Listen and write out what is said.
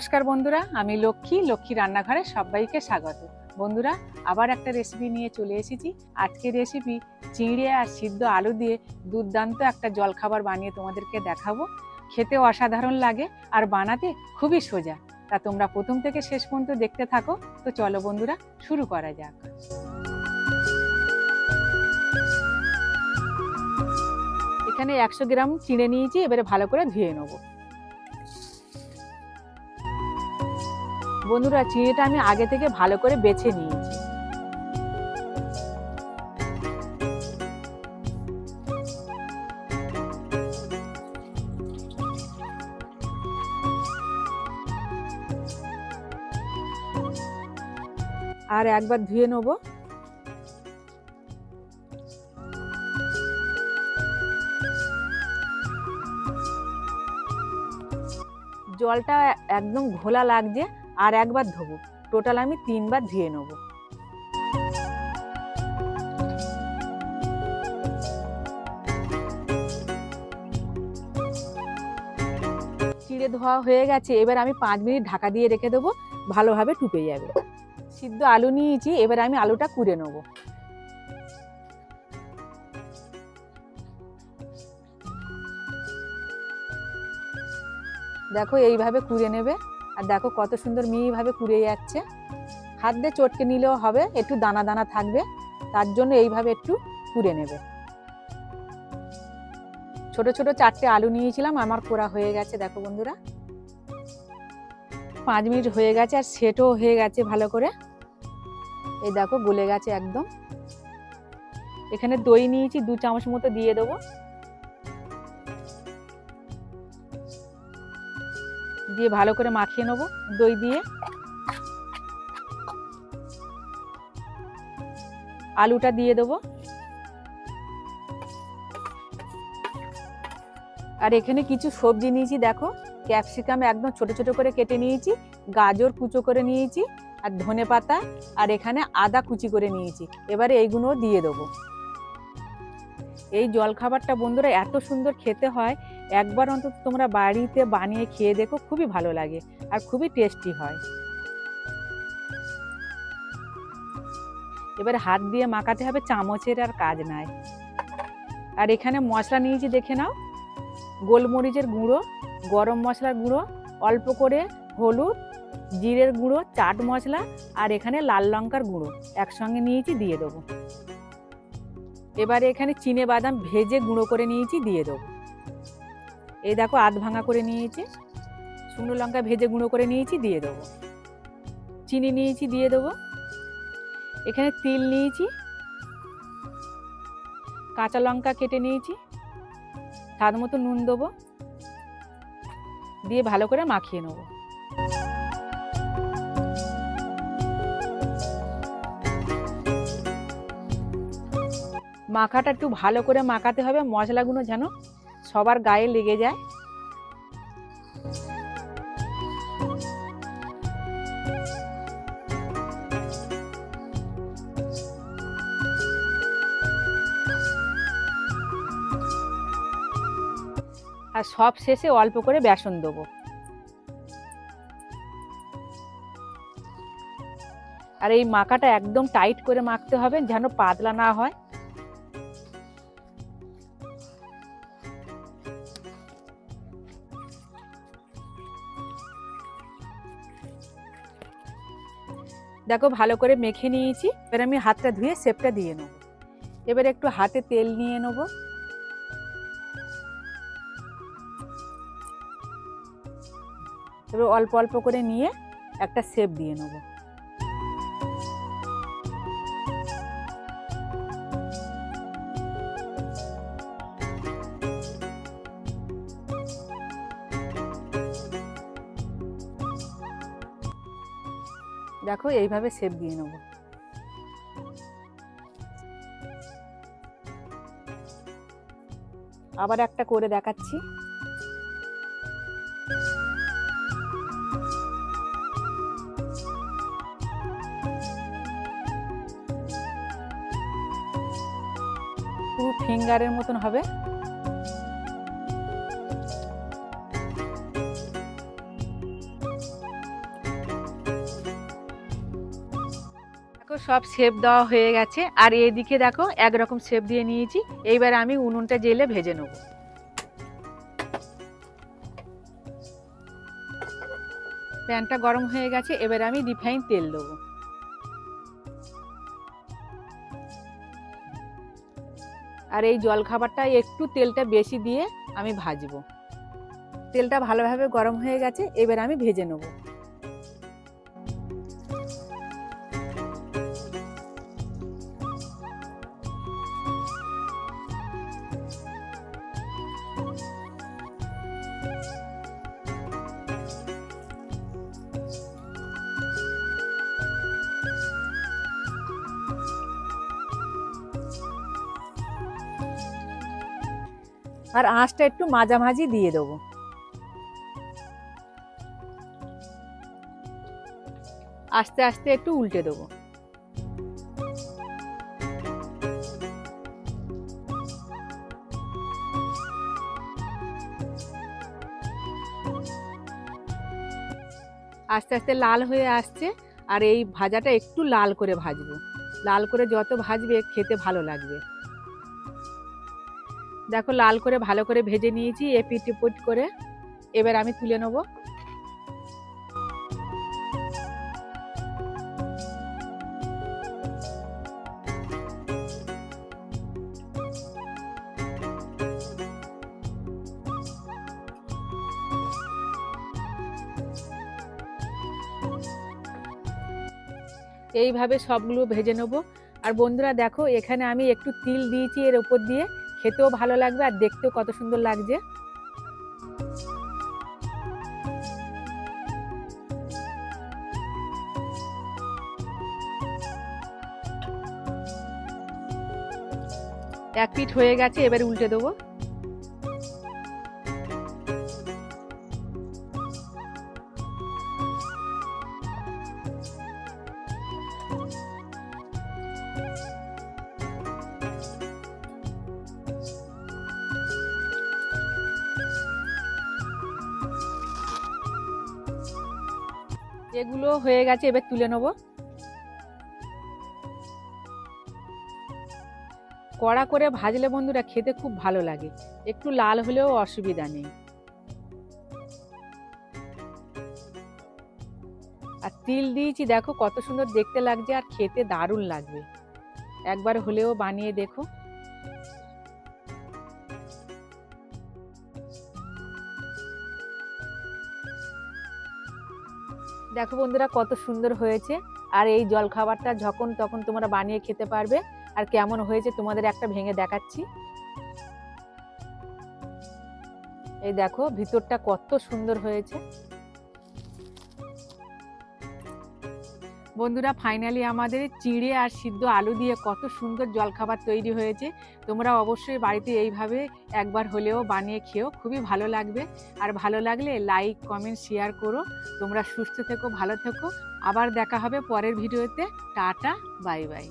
নমস্কার বন্ধুরা, আমি লক্ষ্মী লক্ষ্মী রান্নাঘরে সবাইকে স্বাগত। বন্ধুরা, আবার একটা রেসিপি নিয়ে চলে এসেছি। আজকের রেসিপি চিঁড়ে আর সিদ্ধ আলু দিয়ে দুর্দান্ত একটা জলখাবার বানিয়ে তোমাদেরকে দেখাবো। খেতে অসাধারণ লাগে আর বানাতে খুবই সোজা। তা তোমরা প্রথম থেকে শেষ পর্যন্ত দেখতে থাকো। তো চলো বন্ধুরা, শুরু করা যাক। এখানে একশো গ্রাম চিড়ে নিয়েছি, এবারে ভালো করে ধুয়ে নেব। বন্ধুরা চিনিটা আমি আগে থেকে ভালো করে বেছে নিয়েছি। আর একবার ধুয়ে নেব। জলটা একদম ঘোলা লাগছে। আর একবার ধোবো। টোটাল আমি তিনবার ধুয়ে নেব। চিড়ে ধোয়া হয়ে গেছে, এবার আমি পাঁচ মিনিট ঢাকা দিয়ে রেখে দেবো, ভালোভাবে টুপে যাবে। সিদ্ধ আলু নিয়েছি, এবার আমি আলুটা কুড়ে নেব। দেখো এইভাবে কুড়ে নেবে। আর দেখো কত সুন্দর মিহিভাবে কুড়ে যাচ্ছে। হাত দিয়ে চটকে নিলেও হবে, একটু দানা দানা থাকবে, তার জন্য এইভাবে একটু কুড়ে নেবে। ছোট ছোট চারটে আলু নিয়েছিলাম, আমার কোরা হয়ে গেছে, দেখো বন্ধুরা। পাঁচ মিনিট হয়ে গেছে আর সেটও হয়ে গেছে ভালো করে। এই দেখো গলে গেছে একদম। এখানে দই নিয়েছি, দু চামচ মতো দিয়ে দেবো। দিয়ে ভালো করে মাখিয়ে নেব, দই দিয়ে। আলুটা দিয়ে দেবো। আর এখানে কিছু সবজি নিয়েছি, দেখো। ক্যাপসিকাম একদম ছোট ছোট করে কেটে নিয়েছি, গাজর কুচো করে নিয়েছি, আর ধনে পাতা, আর এখানে আদা কুচি করে নিয়েছি। এবারে এইগুলো দিয়ে দেবো। এই জলখাবারটা বন্ধুরা এত সুন্দর খেতে হয় একবার অন্তত তোমরা বাড়িতে বানিয়ে খেয়ে দেখো, খুবই ভালো লাগে আর খুবই টেস্টি হয়। এবার হাত দিয়ে মাখাতে হবে, চামচের আর কাজ নাই। আর এখানে মশলা নিয়েছি দেখে নাও, গোলমরিচের গুঁড়ো, গরম মশলার গুঁড়ো, অল্প করে হলুদ, জিরের গুঁড়ো, চাট মশলা আর এখানে লাল লঙ্কার গুঁড়ো, একসঙ্গে নিয়েছি, দিয়ে দেবো। এবারে এখানে চিনে বাদাম ভেজে গুঁড়ো করে নিয়েছি, দিয়ে দেবো। এই দেখো আধ ভাঙা করে নিয়েছি। শুকনো লঙ্কা ভেজে গুঁড়ো করে নিয়েছি, দিয়ে দেবো। চিনি নিয়েছি, দিয়ে দেবো। এখানে তিল নিয়েছি। কাঁচা লঙ্কা কেটে নিয়েছি। স্বাদ মতো নুন দেবো। দিয়ে ভালো করে মাখিয়ে নেব। মাখাটা একটু ভালো করে মাখাতে হবে, মশলাগুলো যেন সবার গায়ে লেগে যায়। আর সব শেষে অল্প করে বেসন দেবো। আর এই মাখাটা একদম টাইট করে মাখতে হবে যেন পাতলা না হয়। দেখো ভালো করে মেখে নিয়েছি। এবার আমি হাতটা ধুয়ে সেপটা দিয়ে নেব। এবার একটু হাতে তেল নিয়ে নেব। এবার অল্প অল্প করে নিয়ে একটা সেপ দিয়ে নেব। দেখো এইভাবে সেপ দিয়ে নেব। আবার একটা করে দেখাচ্ছি। ফিঙ্গারের মতন হবে। সব শেপ দেওয়া হয়ে গেছে। আর এদিকে দেখো, একরকম শেপ দিয়ে নিয়েছি। এইবার আমি উনুনটা জেলে ভেজে নেব। প্যানটা গরম হয়ে গেছে, এবার আমি রিফাইন তেল দেবো। আর এই জলখাবারটা একটু তেলটা বেশি দিয়ে আমি ভাজবো। তেলটা ভালোভাবে গরম হয়ে গেছে, এবার আমি ভেজে নেব। আর আঁচটা একটু মাঝামাঝি দিয়ে দেবো। আস্তে আস্তে একটু উল্টে দেবো। আস্তে আস্তে লাল হয়ে আসছে আর এই ভাজাটা একটু লাল করে ভাজবো। লাল করে যত ভাজবে খেতে ভালো লাগবে। দেখো লাল করে ভালো করে ভেজে নিয়েছি, এপিট টিপুট করে। এবার আমি তুলে নেব। এইভাবে সবগুলো ভেজে নেব। আর বন্ধুরা দেখো, এখানে আমি একটু তিল দিয়েছি এর উপর দিয়ে। খেতেও ভালো লাগবে আর দেখতেও কত সুন্দর লাগছে। এক পিঠ হয়ে গেছে, এবার উল্টে দেবো। এগুলো হয়ে গেছে এবার তুলে নেব। কড়া করে ভাজলে বন্ধুরা খেতে খুব ভালো লাগে। একটু লাল হলেও অসুবিধা নেই। আর তিল দিয়েছি, দেখো কত সুন্দর দেখতে লাগছে আর খেতে দারুণ লাগবে। একবার হলেও বানিয়ে দেখো। দেখো বন্ধুরা কত সুন্দর হয়েছে। আর এই জলখাবারটা যখন তখন তোমরা বানিয়ে খেতে পারবে। আর কেমন হয়েছে তোমাদের একটা ভেঙে দেখাচ্ছি। এই দেখো ভিতরটা কত সুন্দর হয়েছে। বন্ধুরা ফাইনালি আমাদের চিড়ে আর সিদ্ধ আলু দিয়ে কত সুন্দর জলখাবার তৈরি হয়েছে। তোমরা অবশ্যই বাড়িতে এইভাবে একবার হলেও বানিয়ে খেয়েও খুবই ভালো লাগবে। আর ভালো লাগলে লাইক কমেন্ট শেয়ার করো। তোমরা সুস্থ থেকো, ভালো থেকো। আবার দেখা হবে পরের ভিডিওতে। Tata bye bye